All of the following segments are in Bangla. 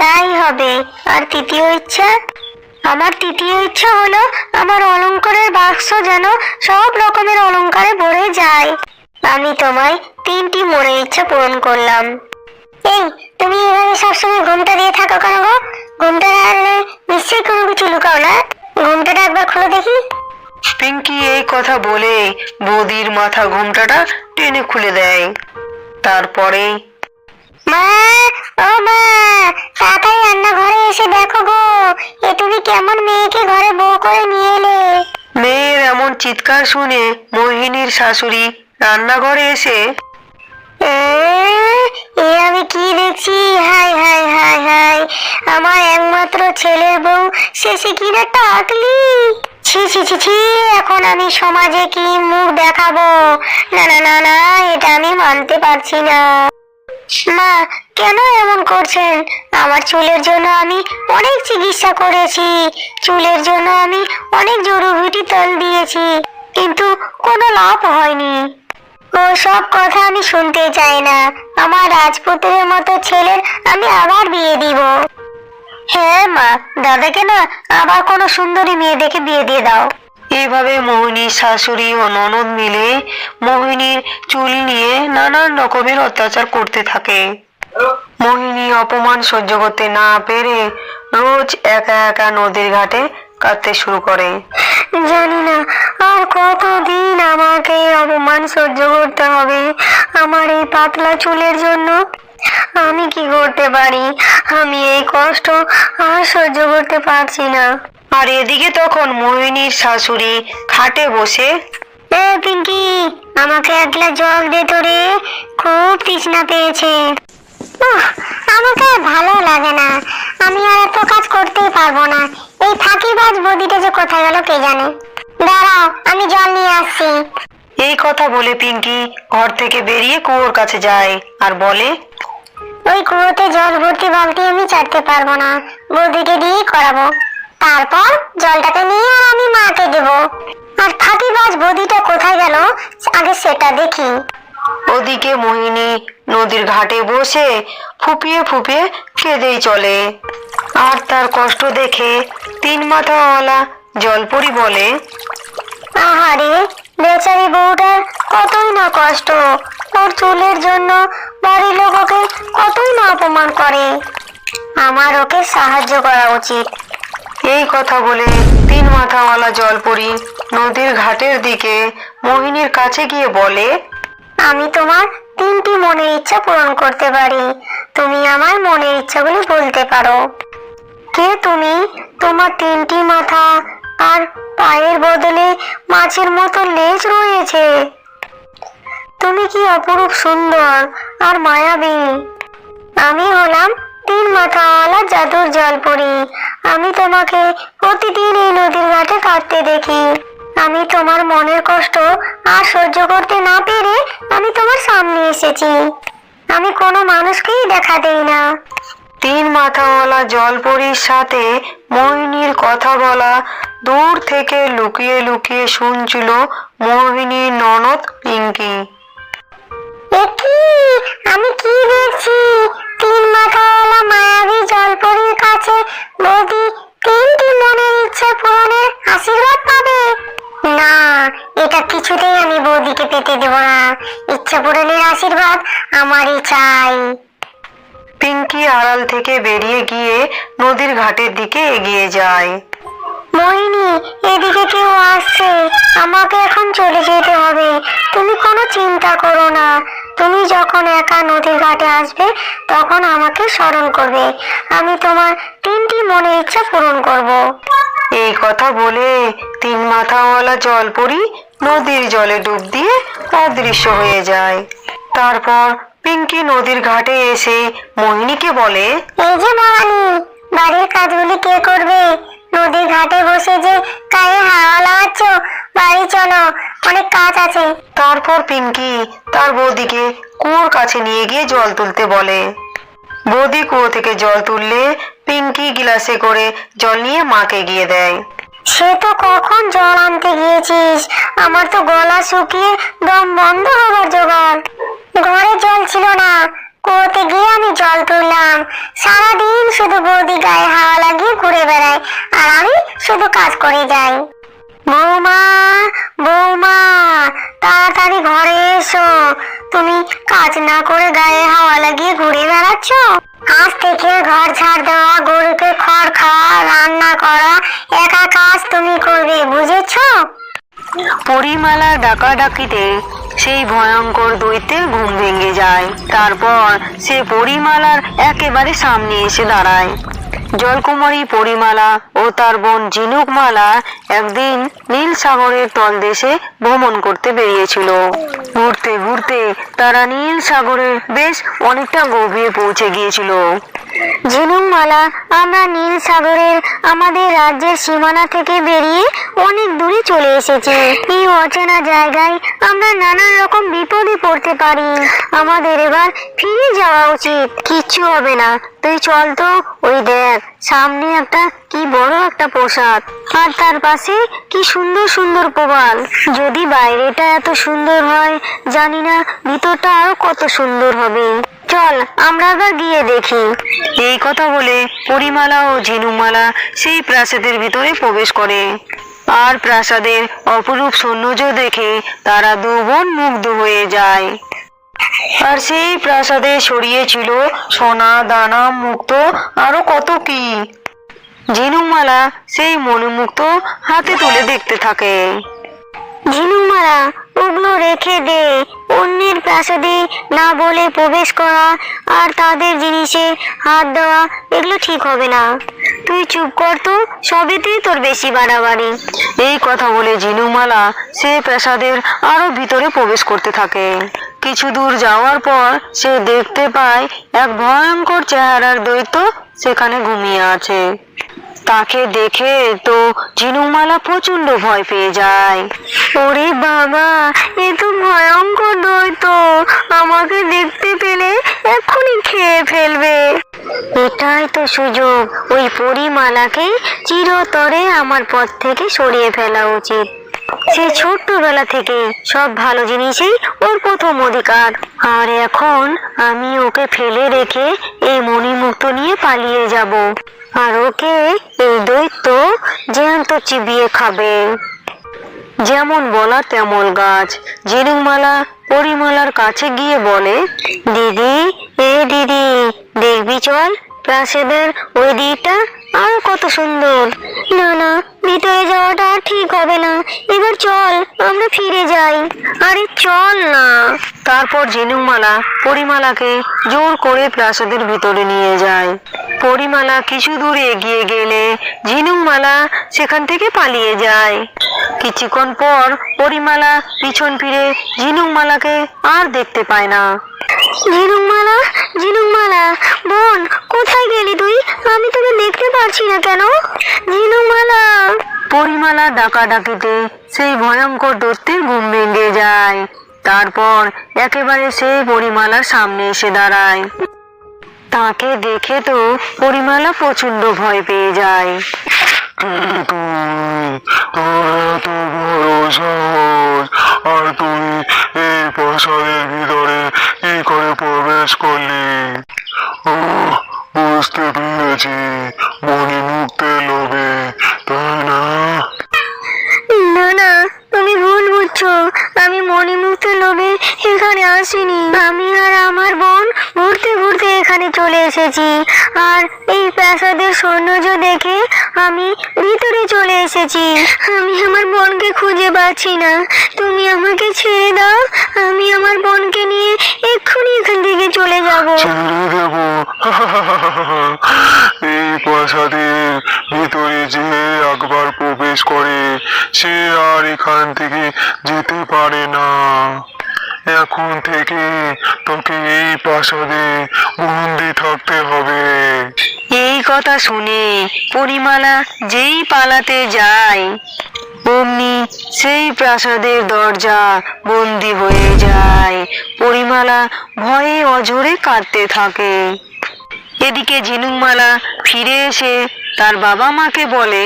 তাই হবে। আর তৃতীয় ইচ্ছা? আমার তৃতীয় ইচ্ছা হলো আমার অলংকারের বাক্স যেন সব রকমের অলংকারে ভরে যায়। আমি তোমায় তিনটি মনের ইচ্ছা পূরণ করলাম। এই, তুমি এভাবে সবসময় ঘুমটা দিয়ে থাকো কেন গো? ঘুমটা রাখলে নিশ্চয়ই কোনো কিছু লুকাও না। ঘুমটাটা একবার খুলে দেখি। পিঙ্কি এই কথা বলে বৌদির মাথা ঘুমটাটা টেনে খুলে দেয়। তারপরে মা ও মা তাড়াতাড়ি রান্নাঘরে এসে দেখো গো। এ তুমি কেমন মেয়েকে ঘরে বউ করে নিয়ে এলে? মেয়ের এমন চিৎকার শুনে মোহিনীর শাশুড়ি রান্নাঘরে এসে এ, আমি কি দেখছি? হাই হাই হাই হাই আমার একমাত্র ছেলের বউ শেষে কিনা টাকলি? ছি ছি ছি ছি এখন আমি সমাজে কি মুখ দেখাবো? না না না না এটা আমি মানতে পারছি না। মা, কেন এমন করছেন? আমার চুলের জন্য আমি অনেক চিকিৎসা করেছি। চুলের জন্য আমি অনেক জড়িবুটি তেল দিয়েছি, কিন্তু কোনো লাভ হয়নি। ও সব কথা আমি শুনতে চাই না। আমার রাজপুত্রের মতো ছেলের আমি আবার বিয়ে দিব। হ্যাঁ মা, দাদাকে না আবার কোনো সুন্দরী মেয়ে দেখে বিয়ে দিয়ে দাও। এভাবে মোহিনীর শাশুড়ি ও ননদ মিলে মোহিনীর চুল নিয়ে নানান রকমের অত্যাচার করতে থাকে। মোহিনী অপমান সহ্য করতে না পেরে রোজ একা একা নদীর ঘাটে কাঁদতে শুরু করে। জানি না আর কতদিন আমাকে অপমান সহ্য করতে হবে আমার এই পাতলা চুলের জন্য। আমি কি করতে পারি? আমি এই কষ্ট আর সহ্য করতে পারছি না। আর এদিকে তখন মোহিনীর শাশুড়ি খাটে বসে এ পিঙ্কি আমাকে এক গ্লাস জল দে তো রে খুব তৃষ্ণা পেয়েছে। আমাকে ভালো লাগে না আমি আর এত কাজ করতেই পারব না। এই ফাঁকিবাজ বদিটা যে কোথায় গেল কে জানে? দাঁড়াও আমি জল নিয়ে আসছি। এই কথা বলে পিঙ্কি ঘর থেকে বেরিয়ে কুয়োর কাছে যায় আর বলে ওই কুয়োতে জল ভর্তি বালতি আমি চাটতে পারব না বৌদিকে দিয়েই করাবো। তারপর জলটাকে নিয়ে আর আমি মাকে দেবো। আর ফাঁকিবাজ বদিটা কোথায় গেল আগে সেটা দেখি। ওদিকে মোহিনী নদীর ঘাটে বসে ফুপিয়ে ফুপিয়ে কেঁদেই চলে। আর তার কষ্ট দেখে তিন মাথাওয়ালা জলপরি বলে আহারে বেচারি বউটার কতই না কষ্ট। ওর চুলের জন্য বাড়ির লোক ওকে কতই না অপমান করে। আমার ওকে সাহায্য করা উচিত। এই কথা বলে তিন মাথাওয়ালা জলপরি নদীর ঘাটের দিকে মোহিনীর কাছে গিয়ে বলে, আমি তোমার তিনটি মনের ইচ্ছা পূরণ করতে পারি। তুমি আমার মনের ইচ্ছাগুলি বলতে পারো। কে তুমি? তোমার তিনটি মাথা আর পায়ের বদলে মাছের মতো লেজ রয়েছে। তুমি কি অপরূপ সুন্দর আর মায়াবী। আমি হলাম তিন মাথাওয়ালা জাদুর জলপরি। আমি তোমাকে প্রতিদিন এই নদীর ঘাটে কাটতে দেখি। আমি তোমার মনের কষ্ট আর সহ্য করতে না পেরে আমি তোমার সামনে এসেছি। আমি কোনো মানুষকেই দেখা দেই না। তিন মাথাওয়ালা জলপরির সাথে মোহিনীর কথা বলা দূর থেকে লুকিয়ে লুকিয়ে শুনছিল মোহিনীর ননদ পিঙ্কি। আমি কি দেখছি? বৌদিকে পেতে দেব না। ইচ্ছা পূরণের আশীর্বাদ আমারই চাই। পিঙ্কি আড়াল থেকে বেরিয়ে গিয়ে নদীর ঘাটের দিকে এগিয়ে যায়। মোহিনী এদিকে কেউ আসছে। আমাকে এখন চলে যেতে হবে। তুমি কোনো চিন্তা করো না। তুমি যখন একা নদীর ঘাটে আসবে তখন আমাকে স্মরণ করবে। আমি তোমার তিনটি মনের ইচ্ছা পূরণ করব। এই কথা বলে তিন মাথাওয়ালা জলপরি নদীর জলে ডুব দিয়ে অদৃশ্য হয়ে যায়। তারপর পিঙ্কি নদীর ঘাটে এসে মোহিনীকে বলে এই যে মহানি বাড়ির কাজগুলি কে করবে? নদীর ঘাটে বসে যে গায়ে হাওয়া লাগাচ্ছ বাড়ি চলো অনেক কাজ আছে। তারপর পিঙ্কি তার বৌদিকে কুয়োর কাছে নিয়ে গিয়ে জল তুলতে বলে। বৌদি কুয়ো থেকে জল তুললে পিঙ্কি গিলাসে করে জল নিয়ে মাকে গিয়ে দেয়। সে তো কখন জল আনতে গিয়েছিস? আমার তো গলা শুকিয়ে দম বন্ধ হবার জোগাড়। ঘরে জল ছিল না। কুয়োতে গিয়ে আমি জল তুললাম। সারাদিন শুধু বৌদি গায়ে হাওয়া লাগিয়ে ঘুরে বেড়ায়, আর আমি শুধু কাজ করে যাই। বৌমা বৌমা, তাড়াতাড়ি ঘরে এসো। তুমি কাজ না করে গায়ে হাওয়া লাগিয়ে ঘুরে বেড়াচ্ছ? আজ থেকে ঘর ছাড় দেওয়া, গরুকে খড় খাওয়া, রান্না করা, একা কাজ তুমি করবে, বুঝেছ? পরিমালা ডাকাডাকিতে সেই ভয়ঙ্কর দৈত্যের ঘুম ভেঙে যায়। তারপর সে পরিমালার একেবারে সামনে এসে দাঁড়ায়। জলকুমারী পরিমালা ও তার বোন ঝিনুকমালা একদিন নীল সাগরের তলদেশে ভ্রমণ করতে বেরিয়েছিল। ঘুরতে ঘুরতে তারা নীল সাগরের বেশ অনেকটা গভীরে পৌঁছে গিয়েছিল। ঝিনুকমালা আমরা নীল সাগরের আমাদের রাজ্যের সীমানা থেকে বেরিয়ে অনেক দূরে চলে এসেছে। এই অচেনা জায়গায় আমরা নানান রকম বিপদে পড়তে পারি। আমাদের এবার ফিরে যাওয়া উচিত। কিচ্ছু হবে না। তুই চল তো, ওই দেখ, সামনে একটা কি বড় একটা প্রসাদ। আর তার পাশে কি সুন্দর সুন্দর প্রবাল। যদি বাইরেটা এত সুন্দর হয়, জানি না ভিতরটা আরও কত সুন্দর হবে। চল, আমরা আবার গিয়ে দেখি। এই কথা বলে পরিমালা ও ঝিনুমালা সেই প্রাসাদের ভিতরে প্রবেশ করে। আর প্রাসাদের অপরূপ সৌন্দর্য দেখে তারা দুবন মুগ্ধ হয়ে যায়। আর সেই প্রাসাদে ছড়িয়ে ছিল সোনা, দানা, মুক্ত, আরও কত কি? ঝিনুমালা সেই মনোমুক্ত হাতে তুলে দেখতে থাকে। ঝিনুমারা ওগুলো রেখে দে। অন্যের প্রাসাদে না বলে প্রবেশ করা আর তাদের জিনিসে হাত দেওয়া, এগুলো ঠিক হবে না। তুই চুপ কর তো, সবেতেই তোর বেশি বাড়াবাড়ি। এই কথা বলে ঝিনুমালা সে প্রাসাদের আরও ভিতরে প্রবেশ করতে থাকে। কিছু দূর যাওয়ার পর সে দেখতে পায় এক ভয়ঙ্কর চেহারার দৈত্য সেখানে ঘুমিয়ে আছে। তাকে দেখে তো ঝিনুমালা প্রচণ্ড ভয় পেয়ে যায়। ওরে বাবা, এ তো ভয়ঙ্কর দৈত আমাকে দেখতে পেলে এক্ষুনি খেয়ে ফেলবে। এটাই তো সুযোগ। ওই পরিমালাকে চিরতরে আমার পথ থেকে সরিয়ে ফেলা উচিত। সে ছোট্টবেলা থেকে সব ভালো জিনিসেই ওর প্রথম অধিকার। আর এখন আমি ওকে ফেলে রেখে এই মণিমুক্ত নিয়ে পালিয়ে যাব। আর ওকে এই দৈত্য জ্যান্ত চিবিয়ে খাবে। যেমন বলা তেমন গাছ। ঝিনুমালা পরিমালার কাছে গিয়ে বলে, দিদি, এ দিদি, দেখবি চল, প্রাসাদের ওই দিকটা আরও কত সুন্দর। না না, ভিতরে যাওয়াটা আর ঠিক হবে না। এবার চল, আমরা ফিরে যাই। আরে, চল না। তারপর ঝিনুকমালা পরিমালাকে জোর করে প্রাসাদের ভিতরে নিয়ে যায়। পরিমালা কিছু দূর এগিয়ে গেলে ঝিনুকমালা সেখান থেকে পালিয়ে যায়। কিছুক্ষণ পর পরিমালা পিছন ফিরে ঝিনুকমালাকে আর দেখতে পায় না। ঝিনুকমালা ঝিনুকমালা, বোন, কোথায় গেলি তুই? আমি তোকে দেখতে পারছি না কেন? ঝিনুকমালা। পরিমালা ডাকাডাকিতে সেই ভয়ঙ্কর দৈত্যের ঘুম ভেঙে যায়। তারপর একেবারে সেই পরিমালার সামনে এসে দাঁড়ায়। তাকে দেখে তো পরিমালা প্রচণ্ড ভয় পেয়ে যায়। ভুল বুঝছ। আমি মণিমুক্তের লোভে এখানে আসিনি। আমি আর আমার বোন ঘুরতে ঘুরতে এখানে চলে এসেছি। আর এই প্রাসাদের সৌন্দর্য দেখে আমি ভিতরে চলে এসেছি। আমি আমার বোনকে খুঁজে পাচ্ছি না। তুমি আমাকে ছেড়ে দাও। আমি আমার বোনকে নিয়ে এক্ষুনি এখান থেকে চলে যাব। দেব এই প্রাসাদের ভিতরে যে একবার প্রবেশ করে, সে আর এখান থেকে যেতে পারে না। এখন থেকে তোকে এই প্রাসাদে বন্দি থাকতে হবে। এই কথা শুনে পরিমালা যেই পালাতে যায়, অমনি সেই প্রাসাদের দরজা বন্দি হয়ে যায়। পরিমালা ভয়ে অঝরে কাঁদতে থাকে। এদিকে ঝিনুকমালা ফিরে এসে তার বাবা মাকে বলে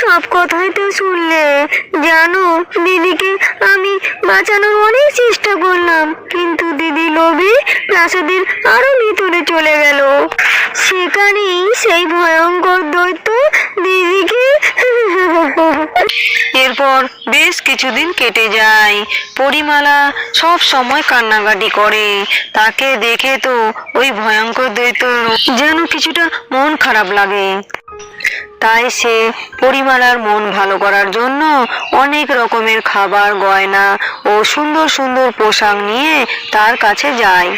সব কথাই তো শুনলে। জানো, দিদিকে আমি বাঁচানোর অনেক চেষ্টা করলাম, কিন্তু দিদি লোভে প্রাসাদের আরও ভিতরে চলে গেল। সেখানেই সেই ভয়ঙ্কর দৈত্য দিদিকে এরপর বেশ কিছুদিন কেটে যায়। পরিমালা সব সময় কান্নাকাটি করে। তাকে দেখে তো ওই ভয়ঙ্কর দৈত্য যেন কিছুটা মন খারাপ লাগে। তাই সে পরিমালার মন ভালো করার জন্য অনেক রকমের খাবার, গয়না ও সুন্দর সুন্দর পোশাক নিয়ে তার কাছে যায়।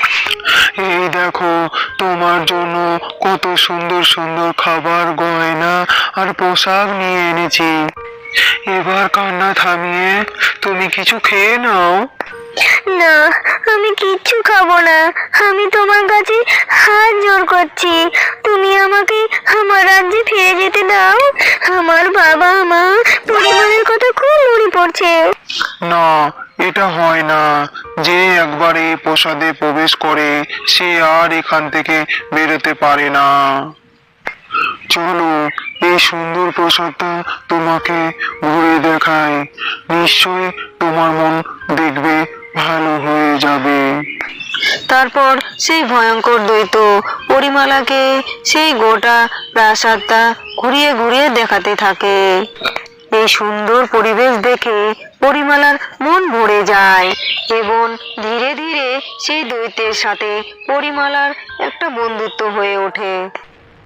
এই দেখো, তোমার জন্য কত সুন্দর সুন্দর খাবার, গয়না আর পোশাক নিয়ে এনেছি। এবার কান্না থামিয়ে তুমি কিছু খেয়ে নাও। না, আমি কিচ্ছু খাব না। আমি তোমার কাছে হাত জোর করছি। তুমি আমাকে আমার রাজ্যে ফিরে যেতে দাও। আমার বাবা, মা, পরিবারের কথা খুব মনে পড়ছে। না, এটা হয় না। যে একবার এই প্রসাদে প্রবেশ করে, সে আর এখান থেকে বেরোতে পারে না। চলো, এই সুন্দর প্রসাদটা তোমাকে ঘুরে দেখায় নিশ্চয় তোমার মন দেখবে ভালো হয়ে যাবে। তারপর সেই ভয়ঙ্কর দ্বৈত পরিমালাকে সেই গোটা প্রাসাদটা ঘুরিয়ে ঘুরিয়ে দেখাতে থাকে। এই সুন্দর পরিবেশ দেখে পরিমালার মন ভরে যায় এবং ধীরে ধীরে সেই দৈত্যের সাথে পরিমালার একটা বন্ধুত্ব হয়ে ওঠে।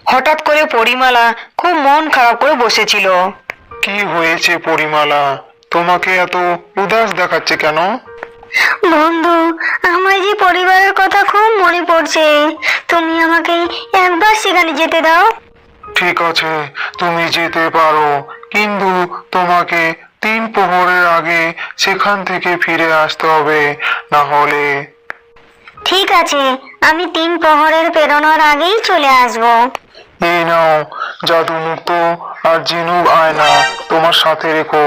হঠাৎ করে পরিমালা খুব মন খারাপ করে বসেছিল। কি হয়েছে পরিমালা? তোমাকে এত উদাস দেখাচ্ছে কেন? বন্ধু আমার যে পরিবারের কথা খুব মনে পড়ছে। তুমি আমাকে একবার সেখানে যেতে দাও। ঠিক আছে তুমি যেতে পারো। কিন্তু তোমাকে তিন প্রহরের আগে সেখান থেকে ফিরে আসতে হবে না হলে। ঠিক আছে আমি তিন প্রহরের পেরোনোর আগেই চলে আসব। এই নাও জাদু মুক্ত আর জিনুক আয়না তোমার সাথে রেখো।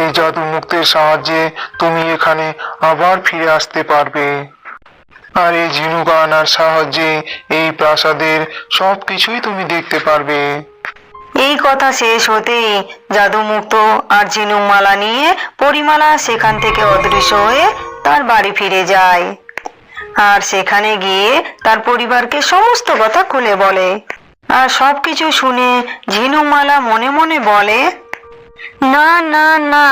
এই জাদু মুক্তের সাহায্যে তুমি এখানে আবার ফিরে আসতে পারবে। আর এই ঝিনুক আয়নার সাহায্যে এই প্রাসাদের সব কিছুই তুমি দেখতে পারবে। এই কথা শেষ হতেই জাদুমুক্ত আর ঝিনুকমালা নিয়ে পরিমালা সেখান থেকে অদৃশ্য হয়ে তার বাড়ি ফিরে যায়। আর সেখানে গিয়ে তার পরিবারকে সমস্ত কথা খুলে বলে। আর সবকিছু শুনে ঝিনুকমালা মনে মনে বলে না না না,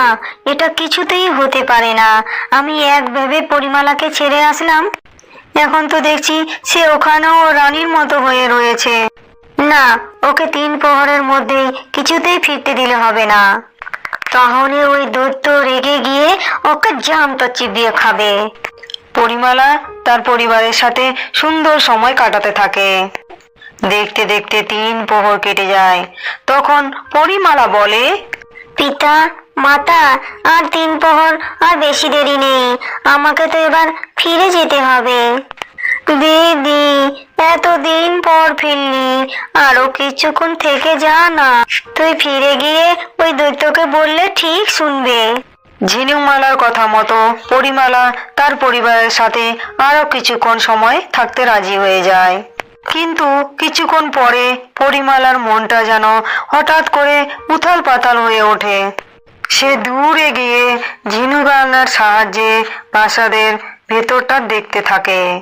এটা কিছুতেই হতে পারে না। আমি এক ভেবে পরিমালাকে ছেড়ে আসলাম। এখন তো দেখছি সে ওখানেও রানীর মতো হয়ে রয়েছে। না, ওকে তিন প্রহরের মধ্যেই কিছুতেই ফিরতে দিলে হবে না। তাহলে ওই দৈত্য রেগে গিয়ে ওকে জ্যান্ত চিবিয়ে খাবে। পরিমালা তার পরিবারের সাথে সুন্দর সময় কাটাতে থাকে। দেখতে দেখতে তিন প্রহর কেটে যায়। তখন পরিমালা বলে পিতা, মাতা আর তিন প্রহর আর বেশি দেরি নেই। আমাকে তো এবার ফিরে যেতে হবে। দিদি, এতদিন পর ফিরলি। আরও কিছুক্ষণ থেকে যা না। তুই ফিরে গিয়ে ওই দৈত্যকে বললে ঠিক শুনবে। ঝিনুকমালার কথা মতো পরিমালা তার পরিবারের সাথে আরও কিছুক্ষণ সময় থাকতে রাজি হয়ে যায়। কিন্তু কিছুক্ষণ পরে পরিমালার মনটা যেন হঠাৎ করে উথাল পাতাল হয়ে ওঠে। সে দূরে গিয়ে ঝিনুকানার সাহায্যে প্রাসাদের ভেতরটা দেখতে থাকে।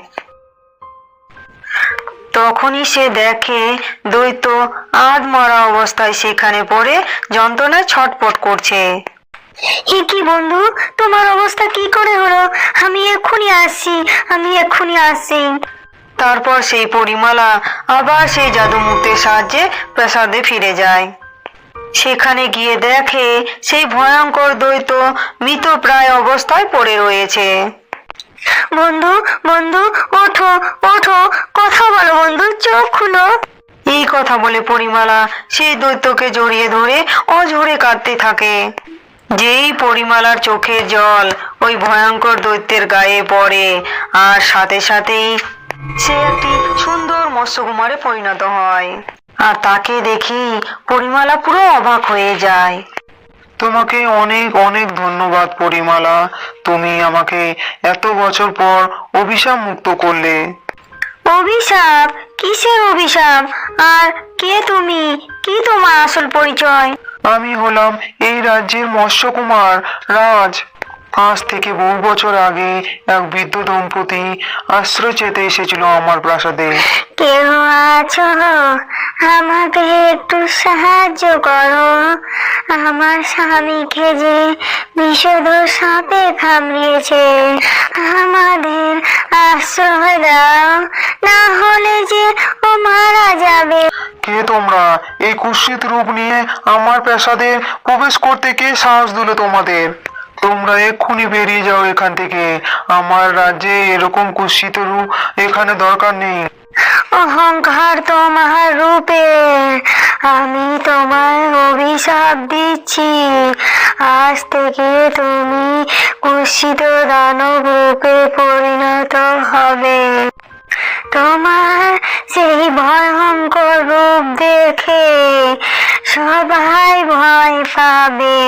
তখনই সে দেখে দ্বৈত আধ মরা অবস্থায় সেখানে পড়ে যন্ত্রণায় ছটপট করছে। হে কি বন্ধু, তোমার অবস্থা কি করে হলো? আমি এক্ষুনি আসছি, আমি এক্ষুনি আসছি। তারপর সেই পরিমালা আবার সেই জাদুমুক্তের সাহায্যে প্রাসাদে ফিরে যায়। সেখানে গিয়ে দেখে সেই ভয়ঙ্কর দ্বৈত মৃত প্রায় অবস্থায় পড়ে রয়েছে। বন্ধু বন্ধু, ওঠো ওঠো, কথা বলো বন্ধু, চোখ খুলো। এই কথা বলে পরিমালা সেই দৈত্যকে জড়িয়ে ধরে অঝরে কাঁদতে থাকে। যেই পরিমালার চোখের জল ওই ভয়ঙ্কর দৈত্যের গায়ে পড়ে, আর সাথে সাথেই সে একটি সুন্দর মৎস্যকুমারে পরিণত হয়। আর তাকে দেখি পরিমালা পুরো অবাক হয়ে যায়। তোমাকে অনেক অনেক ধন্যবাদ পরিমালা। তুমি আমাকে এত বছর পর অভিশাপ মুক্ত করলে। অভিশাপ? কিসের অভিশাপ? আর কে তুমি? কি তোমার আসল পরিচয়? আমি হলাম এই রাজ্যের মৎস্যকুমার রাজ। আজ থেকে বহু বছর আগে এক বৃদ্ধ দম্পতি আশ্রয় চেতে এসেছিল আমার প্রাসাদে। কেউ আছো? আমাকে একটু সাহায্য করো। আমার স্বামীকে যে বিষধ সাপে কামড়িয়েছে আমাদের আশ্রয় দাও। না হলে যে ও মারা যাবে। কে তোমরা? এই কুৎসিত রূপ নিয়ে আমার প্রাসাদে প্রবেশ করতে কে সাহস দিল তোমাদের? তোমরা এক্ষুনি বেরিয়ে যাও এখান থেকে। আমার রাজ্যে এরকম কুৎসিত রূপ এখানে দরকার নেই। অহংকার তোমার রূপে, আমি তোমায় অভিশাপ দিচ্ছি। আজ থেকে তুমি কুৎসিত দানব রূপে পরিণত হবে। তোমার সেই ভয়ঙ্কর রূপ দেখে সবাই ভয় পাবে।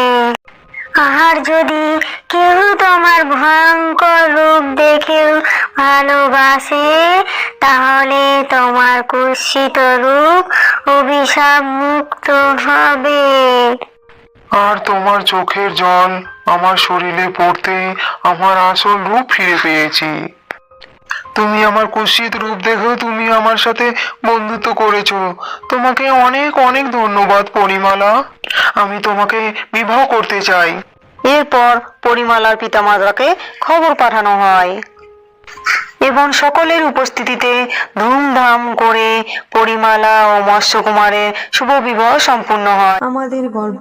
আর যদি কেউ তোমার ভয়ঙ্কর রূপ দেখেও ভালোবাসে, তাহলে তোমার কুৎসিত রূপ অভিশাপ মুক্ত হবে। আর তোমার চোখের জল আমার শরীরে পড়তে আমার আসল রূপ ফিরে পেয়েছি। তুমি আমার কুৎসিত রূপ দেখেও তুমি আমার সাথে বন্ধুত্ব করেছ। তোমাকে অনেক অনেক ধন্যবাদ পরিমালা। আমি তোমাকে বিবাহ করতে চাই। এরপর পরিমালার পিতামাতাকে খবর পাঠানো হয়। এবং সকলের উপস্থিতিতে ধুমধাম করে পরিমালা ও মৎস্যকুমারের শুভ বিবাহ সম্পূর্ণ হয়। আমাদের গল্প